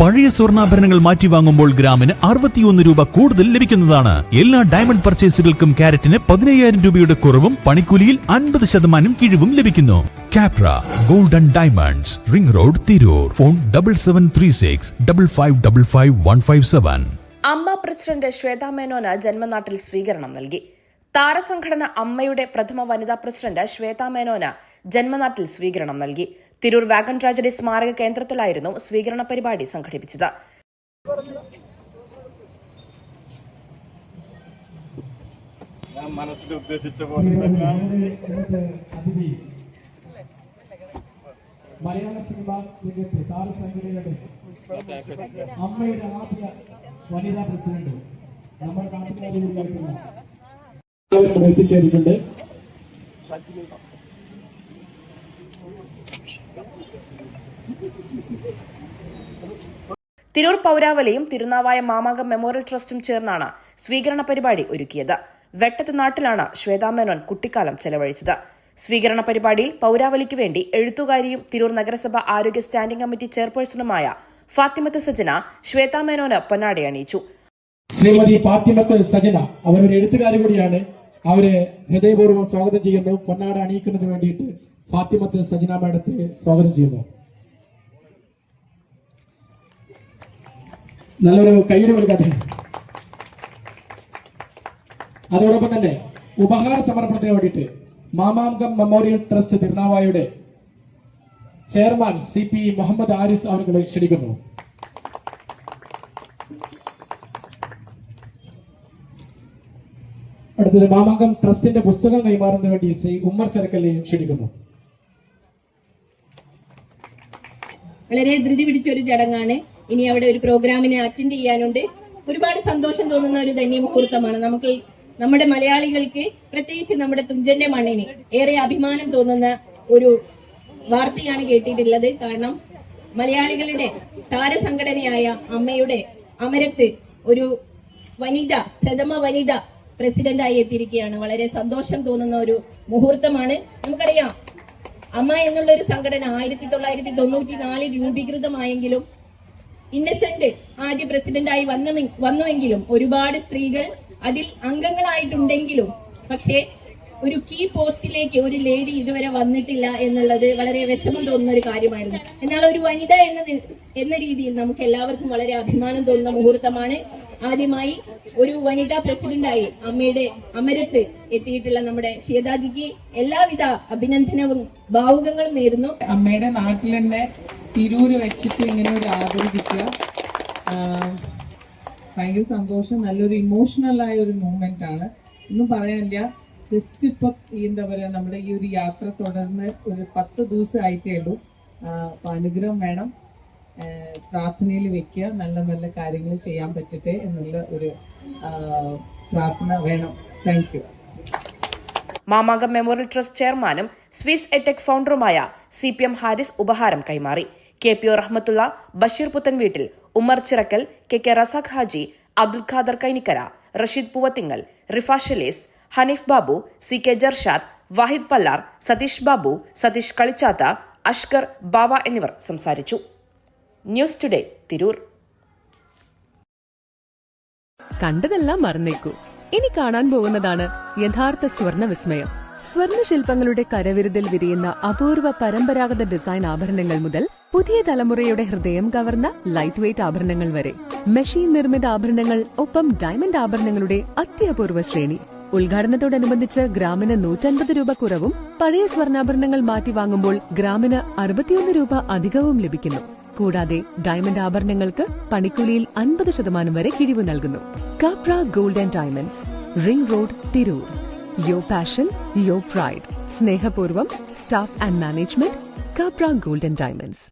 പഴയ സ്വർണാഭരണങ്ങൾ മാറ്റി വാങ്ങുമ്പോൾ ഗ്രാമിന് അറുപത്തിയൊന്ന് രൂപ കൂടുതൽ ലഭിക്കുന്നതാണ്. എല്ലാ ഡയമണ്ട് പർച്ചേസുകൾക്കും കാരറ്റിന് പതിനയ്യായിരം രൂപയുടെ കുറവും പണിക്കൂലിയിൽ അൻപത് ശതമാനം കിഴിവും ലഭിക്കുന്നു. Kapra Golden Diamonds ring road Tirur. Phone double seven three six double five double five one five seven AMMA president Shweta മേനോന് ജന്മനാട്ടിൽ സ്വീകരണം നൽകി. താരസംഘടന അമ്മയുടെ പ്രഥമ വനിതാ പ്രസിഡന്റ് ശ്വേതാ മേനോന് ജന്മനാട്ടിൽ സ്വീകരണം നൽകി. തിരൂർ വാഗൺ ട്രാജഡി സ്മാരക കേന്ദ്രത്തിലായിരുന്നു സ്വീകരണ പരിപാടി സംഘടിപ്പിച്ചത്. ഞാൻ മനസ്സിൽ ഉദ്ദേശിച്ച പോലെ മലയാള സിനിമാ രംഗത്തെ താരസംഘടനയുടെ അമ്മയുടെ ആദ്യ വനിതാ പ്രസിഡന്റ് നമ്മൾ ഇവിടെ എത്തിച്ചേർന്നിട്ടുണ്ട് തിരൂർ പൌരാവലിയും തിരുനാവായ മാമാങ്കം മെമ്മോറിയൽ ട്രസ്റ്റും ചേർന്നാണ് സ്വീകരണ പരിപാടി ഒരുക്കിയത്. വെട്ടത്ത് നാട്ടിലാണ് ശ്വേതാ മേനോൻ കുട്ടിക്കാലം ചെലവഴിച്ചത്. സ്വീകരണ പരിപാടിയിൽ പൌരാവലിക്ക് വേണ്ടി എഴുത്തുകാരിയും തിരൂർ നഗരസഭ ആരോഗ്യ സ്റ്റാൻഡിംഗ് കമ്മിറ്റി ചെയർപേഴ്സണുമായ ഫാത്തിമത്ത് സജന ശ്വേതാ മേനോന് പൊന്നാടി അണിയിച്ചു. ശ്രീമതി ഫാത്തിമത്ത് സജന അവരൊരു എഴുത്തുകാരി കൂടിയാണ്. അവരെ ഹൃദയപൂർവം സ്വാഗതം ചെയ്യുന്നു. പൊന്നാട അണിയിക്കുന്നതിന് വേണ്ടിയിട്ട് ഫാത്തിമത്ത് സജന മാഡത്തെ സ്വാഗതം ചെയ്യുന്നു. നല്ലൊരു കയ്യൊരു കൊടുക്കട്ടെ അതോടൊപ്പം തന്നെ ഉപഹാര സമർപ്പണത്തിന് വേണ്ടിയിട്ട് Mamankam memorial trust തിരുനാവായുടെ chairman C P Muhammad Aris അവരുടെ ക്ഷണിക്കുന്നു. അടുത്തത് മാമാങ്കം ട്രസ്റ്റിന്റെ പുസ്തകം കൈമാറുന്നതിന് വേണ്ടി ശ്രീ ഉമ്മർ ചരക്കല്ലേയും ക്ഷണിക്കുന്നു. വളരെ ധൃതി പിടിച്ച ഒരു ചടങ്ങാണ്. ഇനി അവിടെ ഒരു പ്രോഗ്രാമിനെ അറ്റൻഡ് ചെയ്യാനുണ്ട്. ഒരുപാട് സന്തോഷം തോന്നുന്ന ഒരു ധന്യ മുഹൂർത്തമാണ് നമുക്ക് നമ്മുടെ മലയാളികൾക്ക് പ്രത്യേകിച്ച് നമ്മുടെ തുഞ്ചന്റെ മണ്ണിന് ഏറെ അഭിമാനം തോന്നുന്ന ഒരു വാർത്തയാണ് കേട്ടിട്ടുള്ളത്. കാരണം മലയാളികളുടെ താരസംഘടനയായ അമ്മയുടെ അമരത്ത് ഒരു വനിത പ്രഥമ വനിത പ്രസിഡന്റായി എത്തിയിരിക്കുകയാണ്. വളരെ സന്തോഷം തോന്നുന്ന ഒരു മുഹൂർത്തമാണ്. നമുക്കറിയാം അമ്മ എന്നുള്ള ഒരു സംഘടന ആയിരത്തി തൊള്ളായിരത്തി തൊണ്ണൂറ്റി നാലിൽ രൂപീകൃതമായെങ്കിലും ഇന്നസെന്റ് ആദ്യ പ്രസിഡന്റായി വന്ന വന്നുവെങ്കിലും ഒരുപാട് സ്ത്രീകൾ അതിൽ അംഗങ്ങളായിട്ടുണ്ടെങ്കിലും പക്ഷേ ഒരു കീ പോസ്റ്റിലേക്ക് ഒരു ലേഡി ഇതുവരെ വന്നിട്ടില്ല എന്നുള്ളത് വളരെ വിഷമം തോന്നുന്ന ഒരു കാര്യമായിരുന്നു. എന്നാൽ ഒരു വനിത എന്ന എന്ന രീതിയിൽ നമുക്ക് എല്ലാവർക്കും വളരെ അഭിമാനം തോന്നുന്ന മുഹൂർത്തമാണ് ആദ്യമായി ഒരു വനിതാ പ്രസിഡന്റായി അമ്മയുടെ അമരത്ത് എത്തിയിട്ടുള്ള നമ്മുടെ ശ്വേതാജിക്ക് എല്ലാവിധ അഭിനന്ദനവും ഭാവുകങ്ങളും നേരുന്നു. അമ്മയുടെ നാട്ടിൽ തന്നെ തിരൂര് വെച്ചിട്ട് ഇങ്ങനെ ഒരു ആദരിക്കുക. ഭയങ്കര സന്തോഷം. നല്ലൊരു ഇമോഷണൽ ആയ ഒരു മൂമെന്റ് ആണ്. ഒന്നും പറയാനില്ല. ജസ്റ്റ് ഇപ്പൊ എന്താ പറയാ നമ്മുടെ ഈ ഒരു യാത്ര തുടർന്ന് ഒരു പത്ത് ദിവസം ആയിട്ടേ ഉള്ളൂ അനുഗ്രഹം വേണം. പ്രാർത്ഥനയിൽ വെക്കുക നല്ല നല്ല കാര്യങ്ങൾ ചെയ്യാൻ പറ്റട്ടെ എന്നുള്ള ഒരു പ്രാർത്ഥന വേണം. Thank you Mamankam memorial trust ചെയർമാനും സ്വിസ് എടെക് ഫൗണ്ടറുമായ സി പി എം ഹാരിസ് ഉപഹാരം കൈമാറി. K P O Rahmathulla Basheer Puthan Veettil Ummer Chirakkal K K Razak Haji Abdul Khader Kainikkara Rasheed Poovathingal Rifa Shalees Hanif Babu C K Jarshad Vahid Pallar Satheesh Babu Satheesh Kalichatha Ashkar Bava എന്നിവർ സംസാരിച്ചു. News Today Tirur. കണ്ടതെല്ലാം മറന്നേക്കൂ. ഇനി കാണാൻ പോകുന്നതാണ് യഥാർത്ഥ സ്വർണ വിസ്മയം. സ്വർണ ശില്പങ്ങളുടെ കരവിരുതിൽ വിരിയുന്ന അപൂർവ പരമ്പരാഗത ഡിസൈൻ ആഭരണങ്ങൾ മുതൽ പുതിയ തലമുറയുടെ ഹൃദയം കവർന്ന ലൈറ്റ് വെയ്റ്റ് ആഭരണങ്ങൾ വരെ. മെഷീൻ നിർമ്മിത ആഭരണങ്ങൾ ഒപ്പം ഡയമണ്ട് ആഭരണങ്ങളുടെ അത്യപൂർവ ശ്രേണി. ഉദ്ഘാടനത്തോടനുബന്ധിച്ച് ഗ്രാമിന് നൂറ്റൻപത് രൂപ കുറവും പഴയ സ്വർണാഭരണങ്ങൾ മാറ്റി വാങ്ങുമ്പോൾ ഗ്രാമിന് അറുപത്തിയൊന്ന് രൂപ അധികവും ലഭിക്കുന്നു. കൂടാതെ ഡയമണ്ട് ആഭരണങ്ങൾക്ക് പണിക്കൂലിയിൽ അൻപത് ശതമാനം വരെ കിഴിവ് നൽകുന്നു. Kapra gold and diamonds ring road Tirur. Your passion your pride സ്നേഹപൂർവം staff and management Kapra gold and diamonds.